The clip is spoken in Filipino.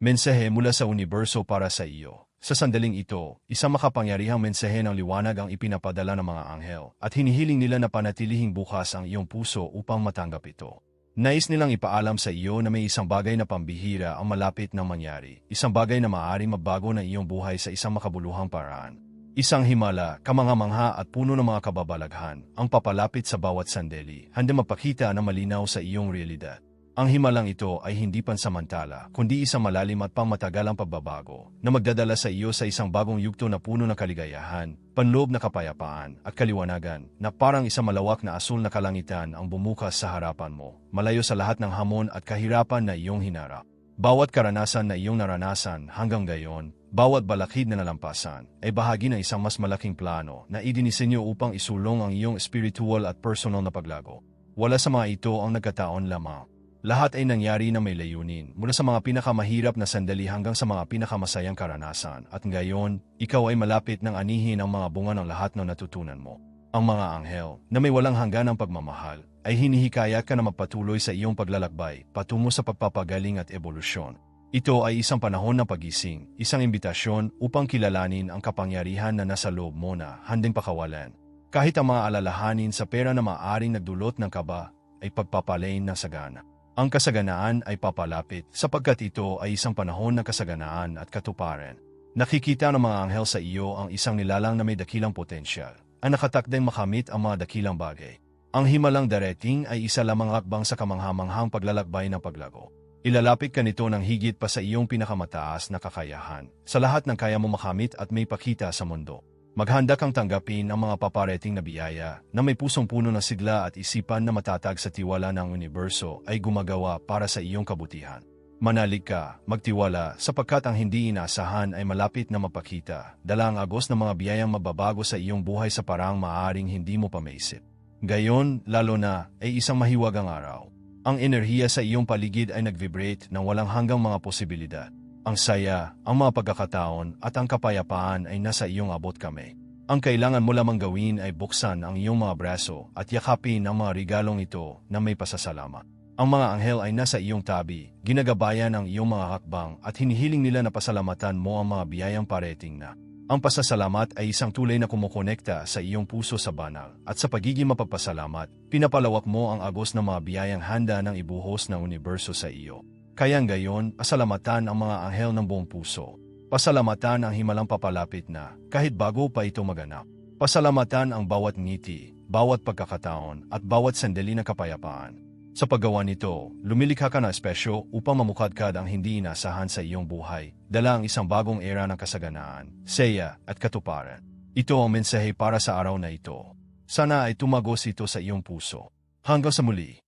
Mensahe mula sa universo para sa iyo. Sa sandaling ito, isang makapangyarihang mensahe ng liwanag ang ipinapadala ng mga anghel at hinihiling nila na panatilihing bukas ang iyong puso upang matanggap ito. Nais nilang ipaalam sa iyo na may isang bagay na pambihira ang malapit ng mangyari, isang bagay na maaaring magbago ng iyong buhay sa isang makabuluhang paraan. Isang himala, kamangamangha at puno ng mga kababalaghan ang papalapit sa bawat sandali, handa mapakita na malinaw sa iyong realidad. Ang himalang ito ay hindi pansamantala, kundi isang malalim at pangmatagalang pagbabago na magdadala sa iyo sa isang bagong yugto na puno ng kaligayahan, panloob na kapayapaan at kaliwanagan na parang isang malawak na asul na kalangitan ang bumukas sa harapan mo, malayo sa lahat ng hamon at kahirapan na iyong hinarap. Bawat karanasan na iyong naranasan hanggang gayon, bawat balakid na nalampasan, ay bahagi ng isang mas malaking plano na idinisenyo upang isulong ang iyong spiritual at personal na paglago. Wala sa mga ito ang nagkataon lamang. Lahat ay nangyari na may layunin, mula sa mga pinakamahirap na sandali hanggang sa mga pinakamasayang karanasan. At ngayon, ikaw ay malapit ng anihin ang mga bunga ng lahat ng natutunan mo. Ang mga anghel, na may walang hangganang pagmamahal, ay hinihikayat ka na magpatuloy sa iyong paglalakbay patungo sa pagpapagaling at ebolusyon. Ito ay isang panahon ng pagising, isang imbitasyon upang kilalanin ang kapangyarihan na nasa loob mo na handing pakawalan. Kahit ang mga alalahanin sa pera na maaaring nagdulot ng kaba ay pagpapalain ng sagana. Ang kasaganaan ay papalapit sapagkat ito ay isang panahon ng kasaganaan at katuparan. Nakikita ng mga anghel sa iyo ang isang nilalang na may dakilang potensyal, ang nakatakdang makamit ang mga dakilang bagay. Ang himalang darating ay isa lamang akbang sa kamanghamanghang paglalakbay ng paglago. Ilalapit ka nito ng higit pa sa iyong pinakamataas na kakayahan, sa lahat ng kaya mo makamit at may pakita sa mundo. Maghanda kang tanggapin ang mga paparating na biyaya na may pusong puno ng sigla at isipan na matatag sa tiwala ng universo ay gumagawa para sa iyong kabutihan. Manalig ka, magtiwala, sapagkat ang hindi inaasahan ay malapit na mapakita, dala ang agos ng mga biyayang mababago sa iyong buhay sa parang maaring hindi mo pa maisip. Gayon, lalo na, ay isang mahiwagang araw. Ang enerhiya sa iyong paligid ay nag-vibrate ng walang hanggang mga posibilidad. Ang saya, ang mga pagkakataon at ang kapayapaan ay nasa iyong abot kami. Ang kailangan mo lamang gawin ay buksan ang iyong mga braso at yakapin ang mga regalong ito na may pasasalamat. Ang mga anghel ay nasa iyong tabi, ginagabayan ang iyong mga hakbang at hinihiling nila na pasalamatan mo ang mga biyayang parating na. Ang pasasalamat ay isang tulay na kumukonekta sa iyong puso sa banal at sa pagiging mapagpasalamat, pinapalawak mo ang agos ng mga biyayang handa ng ibuhos ng universo sa iyo. Kayang gayon, pasalamatan ang mga anghel ng buong puso. Pasalamatan ang himalang papalapit na, kahit bago pa ito maganap. Pasalamatan ang bawat ngiti, bawat pagkakataon, at bawat sandali ng kapayapaan. Sa paggawa nito, lumilikha ka na espesyo upang mamukadkad ang hindi inasahan sa iyong buhay, dala ang isang bagong era ng kasaganaan, saya, at katuparan. Ito ang mensahe para sa araw na ito. Sana ay tumagos ito sa iyong puso. Hanggang sa muli.